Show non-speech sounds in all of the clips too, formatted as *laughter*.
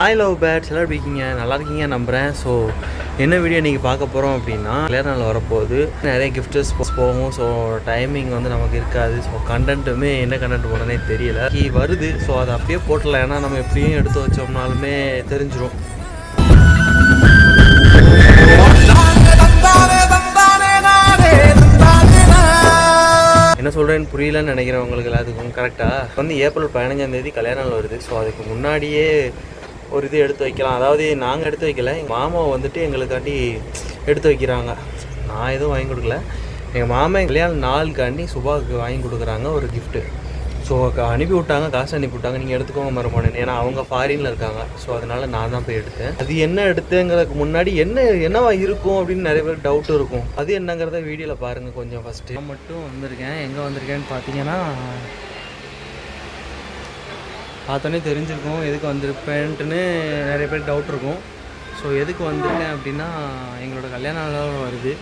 Hi love birds எல்லாம் எப்படி இருக்கீங்க? நல்லா இருக்கீங்க நம்புகிறேன் ஸோ என்ன வீடியோ நீங்கள் பார்க்க போகிறோம் அப்படின்னா கல்யாண நாள் வரப்போகுது. நிறைய கிஃப்டர்ஸ் போகும். ஸோ டைமிங் வந்து நமக்கு இருக்காது. ஸோ கண்டென்ட்டுமே என்ன கண்டென்ட் போடனே தெரியல. கீ வருது. ஸோ அதை அப்படியே போட்டல. ஏன்னா நம்ம எப்படியும் எடுத்து வச்சோம்னாலுமே தெரிஞ்சிடும் என்ன சொல்கிறேன்னு புரியலன்னு நினைக்கிறவங்களுக்கு எல்லாத்துக்கும். கரெக்டாக வந்து ஏப்ரல் பதினஞ்சாம் தேதி கல்யாண நாள் வருது. ஸோ அதுக்கு முன்னாடியே ஒரு இது எடுத்து வைக்கலாம். அதாவது நாங்கள் எடுத்து வைக்கல. எங்கள் மாமா வந்துட்டு எங்களுக்காண்டி எடுத்து வைக்கிறாங்க. நான் எதுவும் வாங்கி கொடுக்கல. எங்கள் மாமா கல்யாணம் நாளுக்காண்டி சுபாவுக்கு வாங்கி கொடுக்குறாங்க ஒரு கிஃப்ட்டு ஸோ அனுப்பி விட்டாங்க காசு அனுப்பி விட்டாங்க. நீங்கள் எடுத்துக்கோங்க மறுபடியும் ஏன்னா அவங்க ஃபாரினில் இருக்காங்க. ஸோ அதனால் நான் தான் போய் எடுத்தேன். அது என்ன எடுத்தேங்கிறதுக்கு முன்னாடி என்ன என்னவா இருக்கும் அப்படின்னு நிறைய பேர் டவுட் இருக்கும். அது என்னங்கிறத வீடியோவில் பாருங்கள் கொஞ்சம் ஃபஸ்ட்டு மட்டும் வந்திருக்கேன். எங்கே வந்திருக்கேன்னு பார்த்தீங்கன்னா பார்த்தோன்னே தெரிஞ்சிருக்கும் எதுக்கு வந்திருப்பேன்ட்டுன்னு நிறைய பேர் டவுட் இருக்கும். ஸோ எதுக்கு வந்திருக்கேன் அப்படின்னா எங்களோட கல்யாண நாளாக வருது.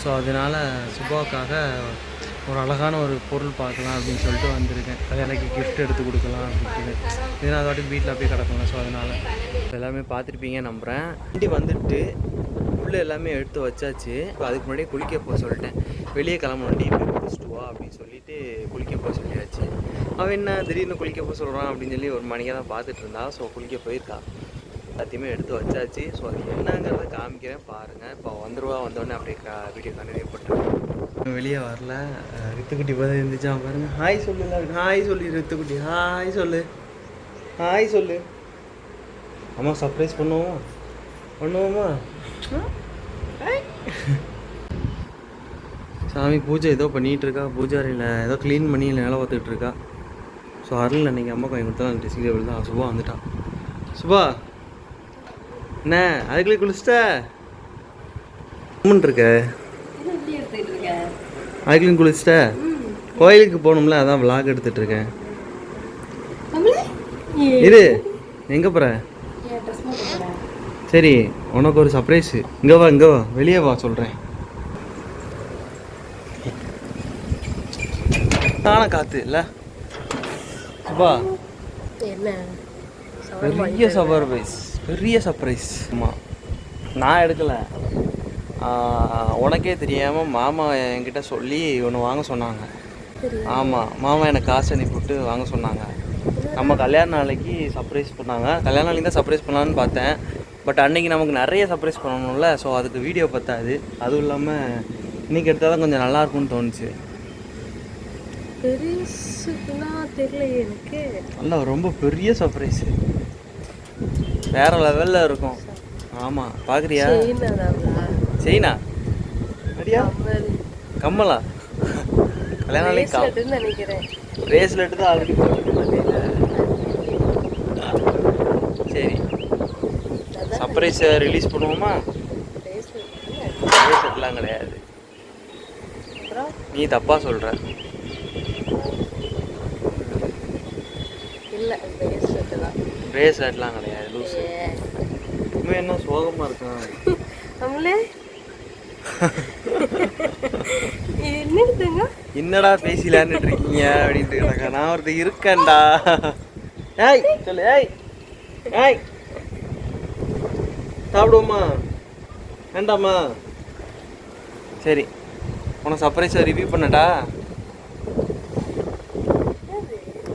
ஸோ அதனால் சுபாவுக்காக ஒரு அழகான ஒரு பொருள் பார்க்கலாம் அப்படின்னு சொல்லிட்டு வந்திருக்கேன். கல்யாணக்கு கிஃப்ட் எடுத்து கொடுக்கலாம் அப்படின்னு. ஏன்னா அது வாட்டுக்கு வீட்டில் அப்படியே கிடக்கலாம் ஸோ அதனால் எல்லாமே பார்த்துருப்பீங்க நம்புகிறேன் வண்டி வந்துட்டு உள்ளே எல்லாமே எடுத்து வச்சாச்சு. அதுக்கு முன்னாடியே குளிக்க போக சொல்லிட்டேன். வெளியே கிளம்பணுண்டி போய் குடிச்சிட்டு வா அப்படின்னு சொல்லிட்டு குளிக்க போக சொல்லியாச்சு. அவன் என்ன திடீர்னு குளிக்க போக சொல்கிறான் அப்படின்னு சொல்லி ஒரு மணிக்காக தான் பார்த்துட்டு இருந்தா. ஸோ குளிக்க போயிருக்கா. எல்லாத்தையுமே எடுத்து வச்சாச்சு. ஸோ அது என்னங்கிறத காமிக்கிறேன். பாருங்கள் இப்போ வந்துருவா. வந்தோடனே அப்படியே கா வீடியோ கண்டினியூ பண்ணுறேன் வெளியே வரல. ரித்துக்குட்டி பதில் இருந்துச்சா பாருங்க. ஹாய் சொல்லு ஹாய் சொல்லு ரித்துக்குட்டி. ஹாய் சொல்லு. ஹாய் சொல்லு. அம்மா சர்ப்ரைஸ் பண்ணுவோம்? பண்ணுவோமா? சாமி பூஜை ஏதோ பண்ணிகிட்டு இருக்கா. பூஜாரியில் ஏதோ க்ளீன் பண்ணி வேலை பார்த்துட்டு இருக்கா. ஸோ அருள் அன்றைக்கி அம்மா வாங்கி கொடுத்தா அந்த ட்ரெஸ்ஸிங் தான். சுபா வந்துட்டான் சுபா என்ன? அதுக்குள்ளே குளிச்சிட்ட? கம்முன்னு இருக்க? அதுக்குள்ளேயும் குளிச்சிட்ட? கோயிலுக்கு போகணும்ல அதான் விளாக் எடுத்துட்டு இருக்கேன். இரு எங்கே போகிற சரி உனக்கு ஒரு சர்ப்ரைஸ் இங்கே வா இங்கே வா. வெளியே வா சொல்கிறேன் தானே காற்று இல்லை? சுபா என்ன? பெரிய சர்ப்ரைஸ் பெரிய சர்ப்ரைஸ் ஆமாம் நான் எடுக்கலை. உனக்கே தெரியாமல் மாமா என்கிட்ட சொல்லி ஒன்று வாங்க சொன்னாங்க. ஆமாம் மாமா எனக்கு காசு அனுப்பிவிட்டு வாங்க சொன்னாங்க. நம்ம கல்யாண நாளைக்கு சர்ப்ரைஸ் பண்ணாங்க. கல்யாண நாளைக்கு தான் சர்ப்ரைஸ் பண்ணலான்னு பார்த்தேன். பட் அன்னைக்கு நமக்கு நிறைய சர்ப்ரைஸ் பண்ணணும்ல. ஸோ அதுக்கு வீடியோ பத்தாது அதுவும் இல்லாமல் இன்னைக்கு எடுத்தால் தான் கொஞ்சம் நல்லா இருக்கும்னு தோணுச்சு. பெருசுக்குன்னா தெரியலையே எனக்கு. நல்லா ரொம்ப பெரிய சர்ப்ரைஸ் வேற லெவலில் இருக்கும். பார்க்குறியா செயினதாங்களா செயினா அடியா? கம்மல். கம்மலா? கல்யாண நாளைக்கு கம் பிரேஸ்லெட்டுன்னு நினைக்கிறேன். பிரேஸ்லெட்டு தான் ஆல்ரெடி சரி. சர்ப்ரைஸை ரிலீஸ் பண்ணுவோமா? பிரேஸ்லெட் பிரேஸ்லெட்லாம் கிடையாது. நீ தப்பாக சொல்கிற இல்லை பிரேஸ்லெட்டு தான். பிரேஸ்லெட்லாம் கிடையாது லூஸ் இவன் என்ன சோகமாக இருக்கான் கமலே என்னதுங்க? என்னடா பேசி விளையாண்டுட்டு இருக்கீங்க அப்படின்ட்டு கிடக்கா. நான் ஒருத்தர் இருக்கேன்டா. ஏய் சொல்லு ஏய் ஏய். சாப்பிடுவோமா? வேண்டாமா? சரி உனக்கு சர்ப்ரைஸை ரிவ்யூ பண்ணட்டா?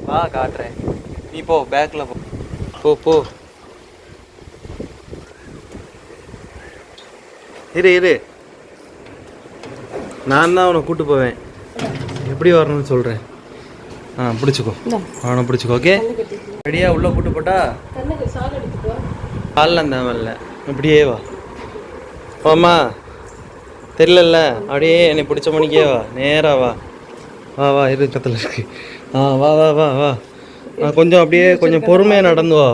வா காட்டுறேன். நீ போ பேக்கில் போ. போ போ. இரு இரு. நான் தான் அவனை கூட்டு போவேன். எப்படி வரணும்னு சொல்கிறேன் ஆ பிடிச்சிக்கோ. அவனை பிடிச்சிக்கோ ஓகே ரெடியாக உள்ளே கூட்டு போட்டா காலில் அந்த வரல. இப்படியே வா. வாம்மா. தெரியலல்ல? அப்படியே என்னை பிடிச்ச மணிக்கே வா. நேராக வா. வா வா இரு கத்தில் இருக்கு. ஆ வா வா வா வா. கொஞ்சம் அப்படியே கொஞ்சம் பொறுமையாக நடந்து வா.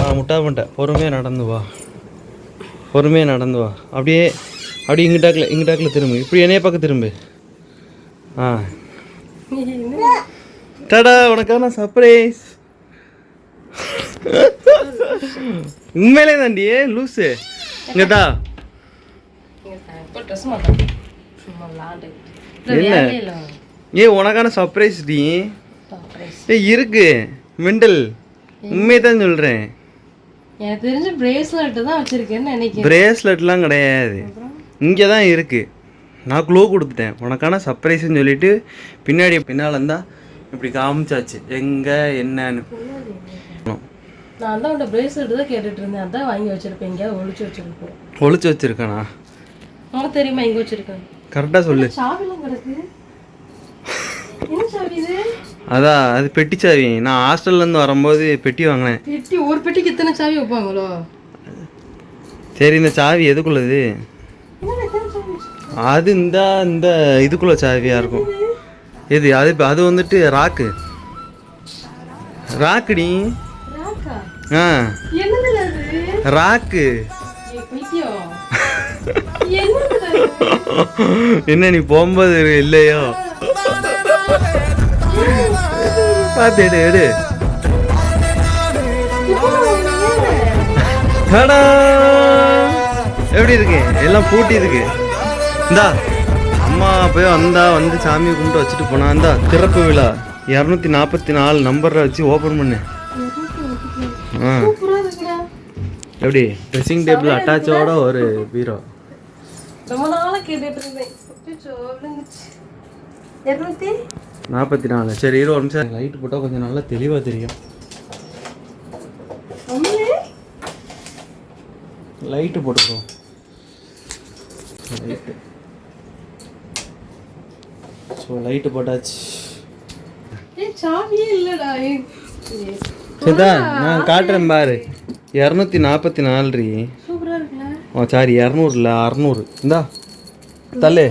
ஆ முட்டா மாட்டேன் பொறுமையாக நடந்து வா. பொறுமையாக நடந்து வா. அப்படியே அப்படியே இங்கிட்டாக்கில் இங்கிட்டாக்கில் திரும்பு. இப்படி என்னைய பக்கம் திரும்பு. ஆ. டடா உனக்கான சர்ப்ரைஸ் உண்மையிலே தாண்டி லூஸு விளாண்டு என்ன? ஏ உனக்கான சர்ப்ரைஸ் டி. சர்ப்ரைஸ் ஏ இருக்கு. மெண்டல் உண்மையை தான் சொல்கிறேன் எனக்கு தெரிஞ்ச பிரேஸ்லெட் தான் வச்சிருக்கேன்னு நினைக்கிறேன். பிரேஸ்லெட்லாம் கிடையாது. இங்கே தான் இருக்குது நான் க்ளூ கொடுத்துட்டேன். உனக்கான சர்ப்ரைஸ்னு சொல்லிட்டு பின்னாடி பின்னால் இருந்தால் இப்படி காமிச்சாச்சு. எங்கே என்னன்னு. நான் தான் உன்ட பிரேஸ்லெட் தான் கேட்டுட்டு இருந்தேன். அதான் வாங்கி வச்சிருப்பேன். எங்கேயாவது வச்சிருப்பேன் வச்சிருக்கானா? உனக்கு தெரியுமா எங்க வச்சிருக்கேன் கரெக்டாக சொல்லு. சாவிலாம் கிடக்கு? என்ன சாவி இது? அதான் அது பெட்டி சாவி நான் ஹாஸ்டல்லேருந்து வரும்போது பெட்டி வாங்கினேன். பெட்டி ஒரு பெட்டிக்கு இத்தனை சாவி வைப்பாங்களோ? சரி இந்த சாவி எதுக்குள்ளது? அது இந்த இந்த இதுக்குள்ள சாவியாக இருக்கும். எது அது அது வந்துட்டு ராக்கு. ராக்குடி. ராக்கா? ஆ. ராக்கு? *laughs* என்ன நீ போகும்போது இல்லையோ? பார்த்து எடு எடு எப்படி இருக்கு எல்லாம் பூட்டி இருக்கு இந்தா அம்மா போய் வந்தா வந்து சாமியை கும்பிட்டு வச்சுட்டு போனா இந்தா திறப்பு விழா இரநூத்தி நாற்பத்தி நாலு நம்பரை வச்சு ஓப்பன் பண்ணு ஆ எப்படி ட்ரெஸ்ஸிங் டேபிள் அட்டாச்சோட ஒரு பீரோ ரொம்ப நாளாக கேட்டுட்டு இருந்தேன் நாற்பத்தி நாலு. சரி இரு ஒரு நிமிஷம். லைட் போட்டால் கொஞ்சம் நல்லா தெளிவாக தெரியும். ஒண்ணு லைட்டு போட்டுக்கோ லைட்டு ஸோ லைட்டு போட்டாச்சு. சரிதா நான் காட்டுறேன் பாரு. இரநூத்தி நாற்பத்தி நாலு ரீ ஓ சாரி இரநூறு இல்லை அறநூறு. இந்தா தள்ளு.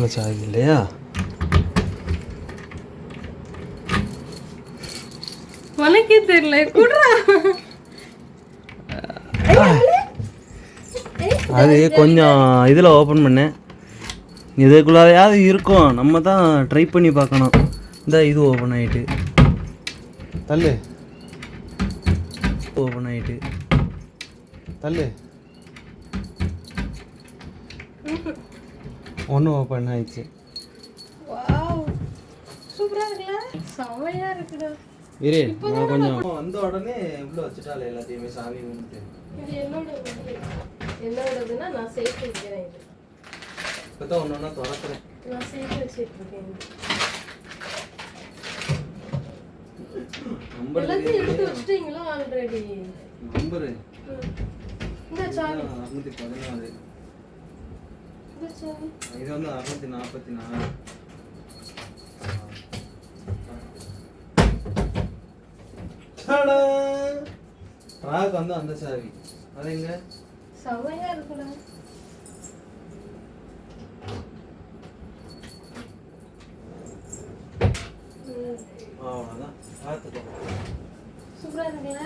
இவ்வளோ சாவி இல்லையா? உனக்கே தெரியல. குடுறா. அது கொஞ்சம் இதில் ஓப்பன் பண்ணேன் இதுக்குள்ளாரையாவது இருக்கும். நம்ம தான் ட்ரை பண்ணி பார்க்கணும். இந்த இது ஓப்பன் ஆயிட்டு. தள்ளு. ஓப்பன் ஆயிட்டு. தள்ளு. ஒன்று ஓப்பன் ஆயிடுச்சு. வாவ். சூப்பரா இருக்குல்ல? செமையா இருக்குடா. இரு நான் கொஞ்சம் வந்த உடனே இவ்வளோ வச்சுட்டாலே எல்லாத்தையுமே சாமி கும்பிட்டு இது என்னோட. என்னோடதுன்னா நான் சேர்த்து வைக்கிறேன் இது. இப்போ தான் ஒன்று ஒன்றா திறக்கிறேன் நான் சேர்த்து இது. எல்லாத்தையும் எடுத்து வச்சிட்டீங்களா ஆல்ரெடி நம்பரு இந்த சாவி பதினாறு. இது வந்து அறுநூத்தி நாற்பத்தி நாலு. ராக் வந்து அந்த சாவி. அது எங்க? செமையா இருக்குடா. ம். அவ்வளோதான் பார்த்துக்கோ. சூப்பரா இருக்குல்ல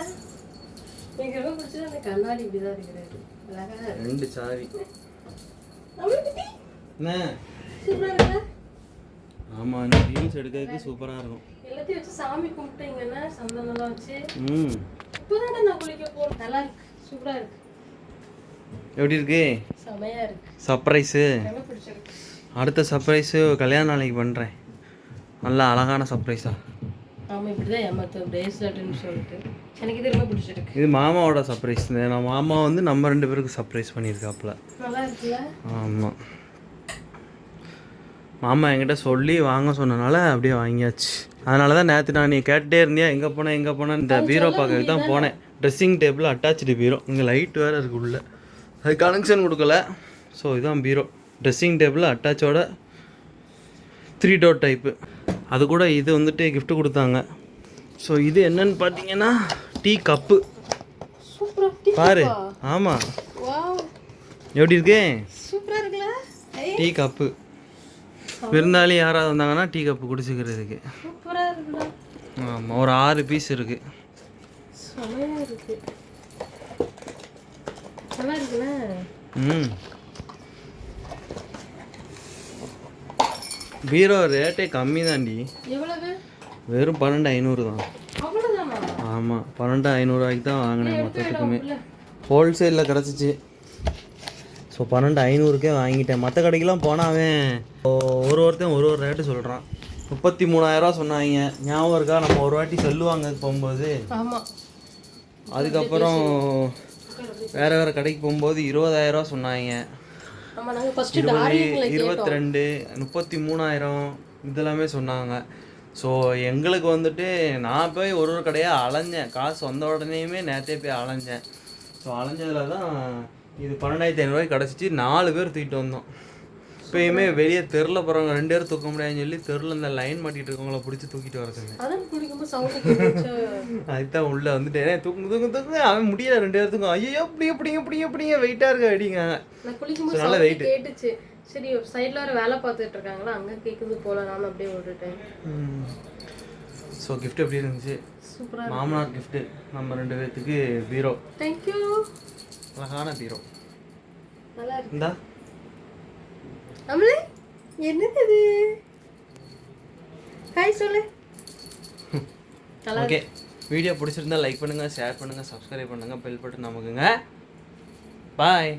எனக்கு ரொம்ப பிடிச்சது அந்த கண்ணாடி இப்படிதான் இருக்கிறாரு அழகா இருக்கு. ரெண்டு சாவி. என்ன? சூப்பரா ஆமாம் இந்த ரீல்ஸ் எடுக்கிறதுக்கு சூப்பராக இருக்கும். எல்லாத்தையும் வச்சு சாமி கும்பிட்டீங்கன்னா சந்தனம்லாம் வச்சு. ம். இப்போதான் நான் குளிக்க போறேன். நல்லா இருக்கு. சூப்பரா இருக்கு. எப்படி இருக்கு? செமையா இருக்கு. சர்ப்ரைஸு அடுத்த சர்ப்ரைஸு கல்யாண நாளைக்கு பண்ணுறேன் நல்லா அழகான சர்ப்ரைஸா ஆமா இப்படிதான் ஏமாத்தும் சொல்லிட்டு. எனக்கு இது ரொம்ப பிடிச்சிருக்கு. இது மாமாவோட சர்ப்ரைஸ் நான் மாமா வந்து நம்ம ரெண்டு பேருக்கு சர்ப்ரைஸ் பண்ணியிருக்காப்புல. ஆமாம் மாமா என்கிட்ட சொல்லி வாங்க சொன்னனால அப்படியே வாங்கியாச்சு. அதனால தான் நேற்று நான் நீ கேட்டுட்டே இருந்தியா? எங்கே போனேன் எங்கே போனேன் இந்த பீரோ பார்க்கறதுக்கு தான் போனேன். ட்ரெஸ்ஸிங் டேபிள் அட்டாச்சு பீரோ. இங்கே லைட் வேறு இருக்கு உள்ள. அது கனெக்ஷன் கொடுக்கல. ஸோ இதுதான் பீரோ. ட்ரெஸ்ஸிங் டேபிள் அட்டாச்சோட த்ரீ டோர் டைப்பு அது கூட இது வந்துட்டு gift கொடுத்தாங்க. ஸோ இது என்னன்னு பார்த்தீங்கன்னா டீ கப்பு. பாரு வாவ். எப்படி இருக்கு? Tea cup. விருந்தாளி யாராவது வந்தாங்கன்னா டீ கப்பு குடிச்சுக்கிறதுக்கு. ஆமாம் ஒரு ஆறு பீஸ் இருக்கு. ம். பீரோ ரேட்டே கம்மி தாண்டி வெறும் பன்னெண்டு ஐநூறு தான். ஆமாம் பன்னெண்டு ஐநூறுரூவாய்க்கு தான் வாங்கினேன் மொத்தத்துக்குமே. ஹோல்சேலில் கிடச்சிச்சு. ஸோ பன்னெண்டு ஐநூறுக்கே வாங்கிட்டேன். மற்ற கடைக்கெல்லாம் போனால் அவன் ஒரு ஒருத்தன் ஒரு ஒரு ரேட்டு சொல்கிறான் முப்பத்தி மூணாயிரரூவா சொன்னாங்க. ஞாபகம் இருக்கா? நம்ம ஒரு வாட்டி சொல்லுவாங்க போகும்போது. அதுக்கப்புறம் வேற வேற கடைக்கு போகும்போது இருபதாயிரரூவா சொன்னாங்க. இருபது இருபத்தி ரெண்டு முப்பத்தி மூணாயிரம் இதெல்லாமே சொன்னாங்க. ஸோ எங்களுக்கு வந்துட்டு நான் போய் ஒரு ஒரு கடையாக அலைஞ்சேன். காசு வந்த உடனேயுமே நேற்றே போய் அலைஞ்சேன். ஸோ அலைஞ்சதில் தான் இது பன்னெண்டாயிரத்தி ஐநூறுரூவாய்க்கு கிடச்சிச்சு. நாலு பேர் தூக்கிட்டு வந்தோம். இப்போயுமே வெளியே தெருல போகிறவங்க ரெண்டு பேரும் தூக்க முடியாதுன்னு சொல்லி தெருல இந்த லைன் மாட்டிட்டு இருக்கவங்கள பிடிச்சி தூக்கிட்டு வர சொன்னேன் அதுதான் உள்ள வந்துட்டேன் தூக்கு தூக்கு தூக்கு. அவன் முடியல ரெண்டு பேர்த்துக்கும். ஐயோ பிடிங்க பிடிங்க பிடிங்க பிடிங்க வெயிட்டாக இருக்கு அடிங்க நல்ல. கேட்டுச்சு. சரி சைடுல ஒரு வேலை பார்த்துட்டு இருக்காங்களா? அங்க கேக்குது போல நானும் அப்படியே விட்டுட்டேன். ஸோ gift எப்படி இருந்துச்சு? சூப்பரா மாமனார் gift நம்ம ரெண்டு பேர்த்துக்கு பீரோ. தேங்க்யூ அழகான பீரோ. நல்லா இருக்கு. இந்தா. என்னது இது? ஹாய் சொல்லு. ஓகே வீடியோ பிடிச்சிருந்தா லைக் பண்ணுங்கள் ஷேர் பண்ணுங்கள் சப்ஸ்கிரைப் பண்ணுங்கள் பெல் பட்டன் நமக்குங்க பாய்